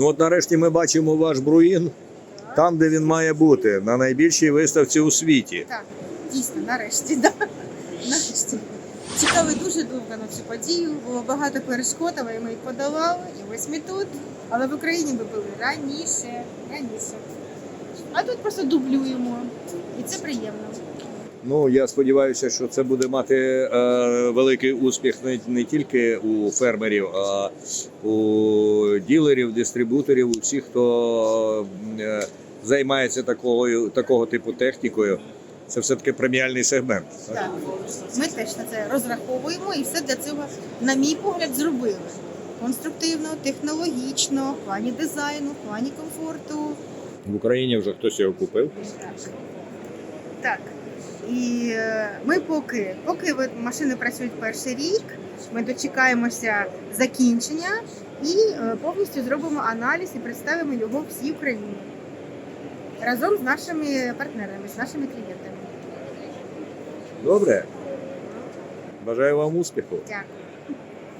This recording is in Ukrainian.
Ну от нарешті ми бачимо ваш бруїн там, де він має бути, на найбільшій виставці у світі. Так, дійсно, нарешті, да. Нарешті. Чекали дуже довго на цю подію, було багато перешкод, але ми їх подолали, і ось ми тут. Але в Україні ми були раніше, раніше. А тут просто дублюємо. І це приємно. Ну я сподіваюся, що це буде мати е, великий успіх не, не тільки у фермерів, а у ділерів, дистрибуторів, у всіх, хто е, займається такого, такого типу технікою. Це все таки преміальний сегмент. так? Так. Ми теж на це розраховуємо і все для цього, на мій погляд, зробили. Конструктивно, технологічно, в плані дизайну, в плані комфорту. В Україні вже хтось його купив. Так. І е, ми поки, поки машини працюють перший рік, ми дочекаємося закінчення і е, повністю зробимо аналіз і представимо його всій Україні разом з нашими партнерами, з нашими клієнтами. Добре. Бажаю вам успіху. Дякую.